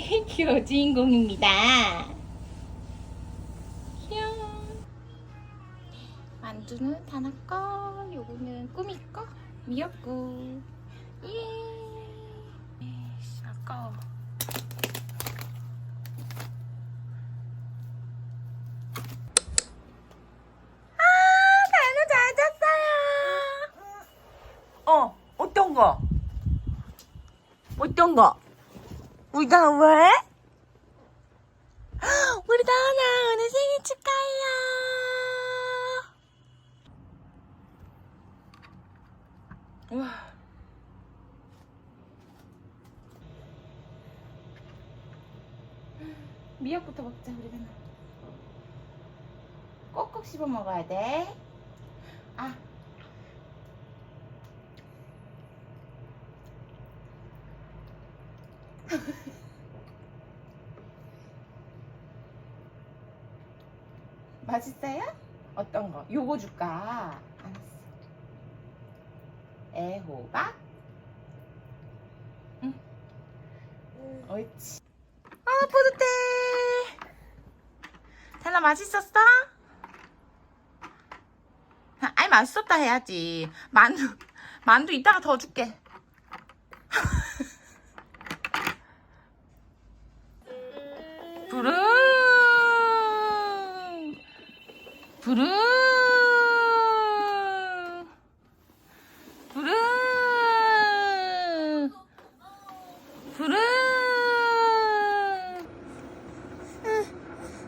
귀여워 주인공입니다. 귀여워. 만두는 다나 거, 요거는 꾸미 거, 미역국. 예. 에이씨, 아까워. 아, 다나 잘 잤어요. 어, 어떤 거? 어떤 거? 우리 다나 왜? 우리 다나 오늘 생일 축하해요. 와. 미역부터 먹자 우리 다나. 꼭꼭 씹어 먹어야 돼. 아. 맛있어요? 어떤 거? 요거 줄까? 알았어. 애호박? 응. 옳지. 아, 뿌듯해. 달라 맛있었어? 아이 맛있었다 해야지. 만두 만두 이따가 더 줄게. 부릉 부릉 부릉 부릉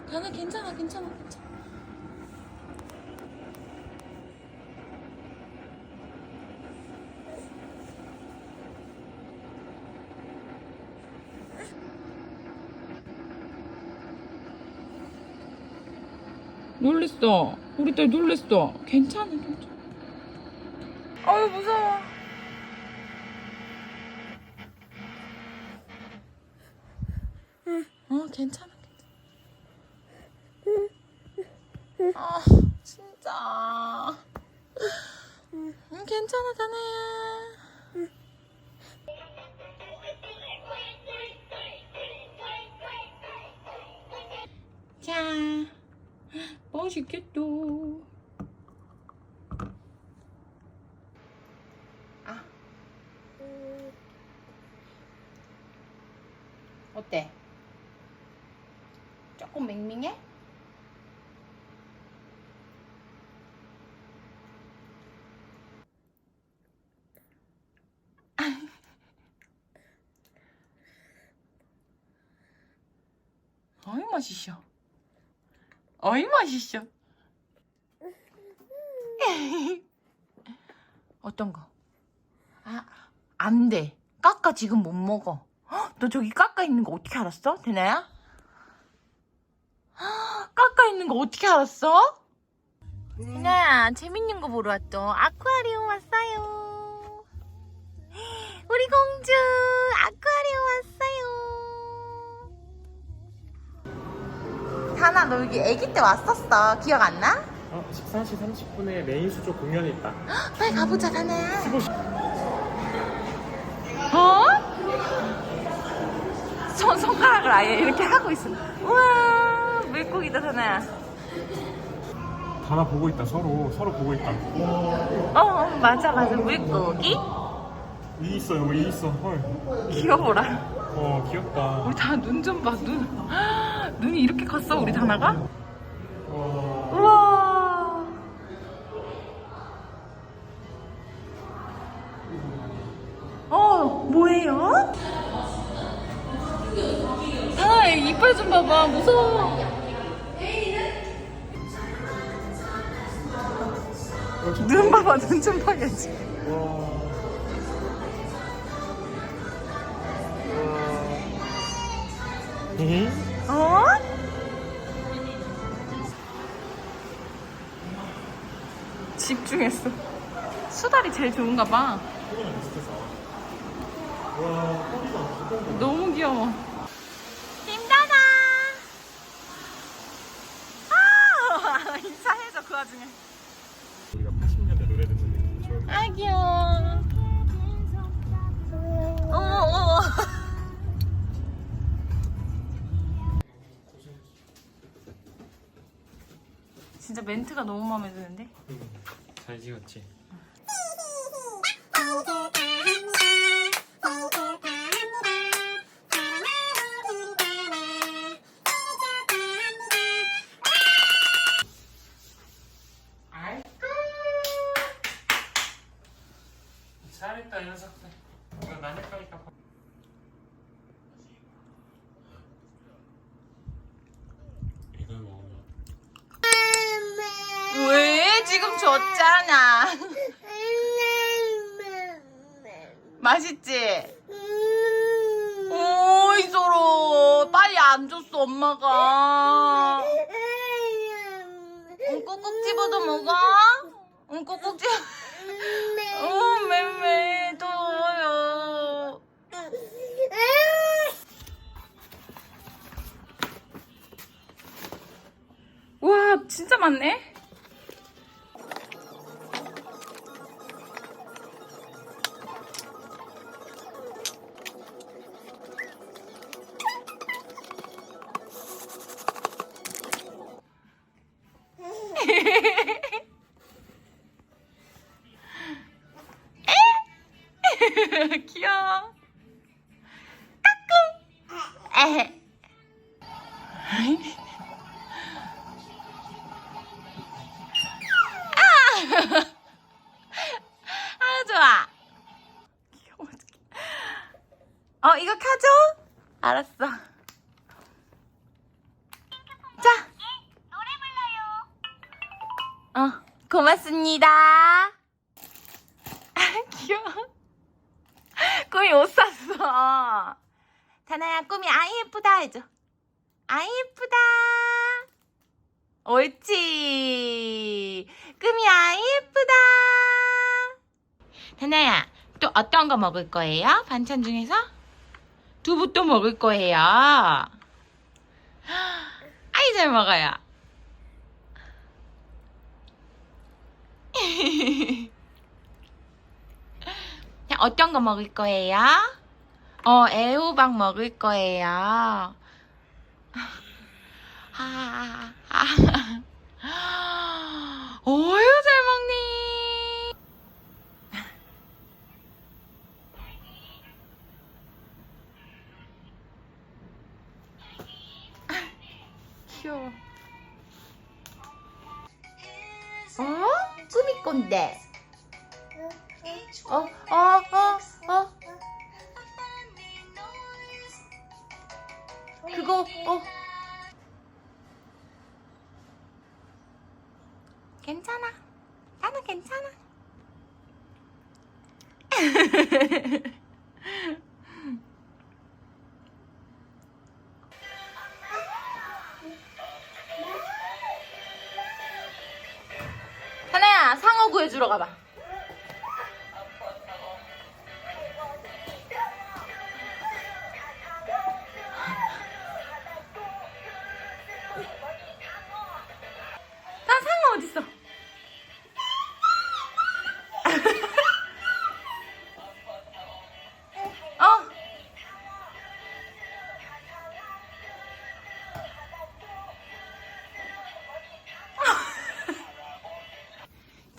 다나 괜찮아 괜찮아 괜찮아 놀랬어. 우리 딸 놀랬어. 괜찮아 괜찮아. 어우 무서워. 어 괜찮아 괜찮아. 아 진짜. 응 괜찮아 다나야 자 맛있겠다 아 어때? 조금 맹맹해? 어이 맛있어 어이 맛있어 어떤 거? 아, 안 돼. 까까 지금 못 먹어. 헉, 너 저기 까까 있는 거 어떻게 알았어? 되나야? 헉, 까까 있는 거 어떻게 알았어? 되나야, 재밌는 거 보러 왔어. 아쿠아리움 왔어요. 우리 공주, 아쿠아리움 왔어 다나, 너 여기 아기 때 왔었어. 기억 안 나? 어, 14시 30분에 메인 수조 공연이 있다. 빨리 가보자, 다나야. 15시. 어? 손, 손가락을 아예 이렇게 하고 있어. 우와, 물고기다, 다나야. 하나 보고 있다. 서로 서로 보고 있다. 어, 어, 맞아, 맞아. 물고기? 위 있어 여기 위 있어. 헐. 귀여워라. 어 귀엽다. 우리 다나 눈좀 봐, 눈. 눈이 이렇게 컸어, 우리 다나가? 어, 우와. 어, 뭐예요? 다나 이빨 좀 봐봐, 무서워. 눈 봐봐, 눈 좀 봐야지. 와. 어? 집중했어. 수달이 제일 좋은가 봐. 너무 귀여워. 힘나다. 아, 인사해줘 그 와중에. 진짜 멘트가 너무 마음에 드는데? 잘 지었지. 줬잖아. 맛있지? 오이 서로 빨리 안 줬어 엄마가. 응, 꼭꼭 집어도 먹어? 응, 꼭꼭 집어. 어, 맴매, 더워요. 와, 진짜 많네? 귀여워. 까꿍. 에헤. 아, 좋아. 귀여워. 어, 이거 켜줘? 알았어. 자. 어, 고맙습니다. 아, 귀여워. 꿈이 옷 샀어. 다나야, 꿈이 아이 예쁘다 해줘. 아이 예쁘다. 옳지. 꿈이 아이 예쁘다. 다나야, 또 어떤 거 먹을 거예요? 반찬 중에서? 두부 또 먹을 거예요. 아이, 잘 먹어요. 자, 어떤 거 먹을 거예요? 어, 애호박 먹을 거예요. 아, 아, 아. 어휴, 잘 먹니? 귀여워. 어? 꾸미 꼰대. 어, 어, 어, 어. 그거, 어. 괜찮아. 나는 괜찮아.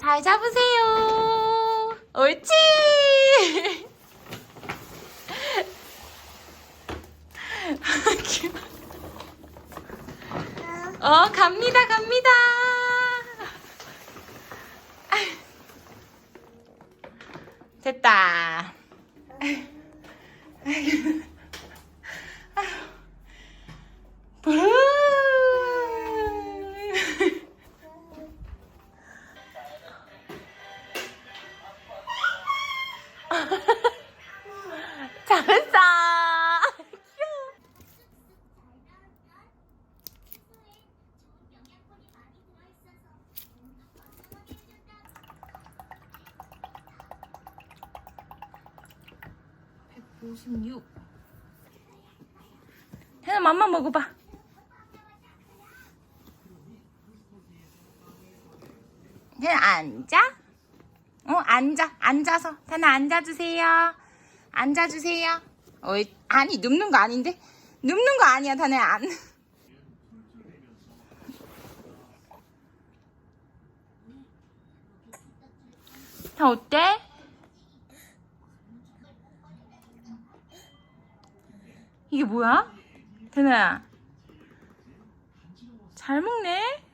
잘 잡으세요. 옳지. 어, 갑니다, 갑니다. 됐다. 잘했 56. 태는 맘만 먹어봐. 태는 앉아. 어 앉아 앉아서 태는 앉아주세요. 앉아주세요. 어 아니 눕는 거 아닌데 눕는 거 아니야 태는 안. 자 어때? 이게 뭐야? 대나야 잘 먹네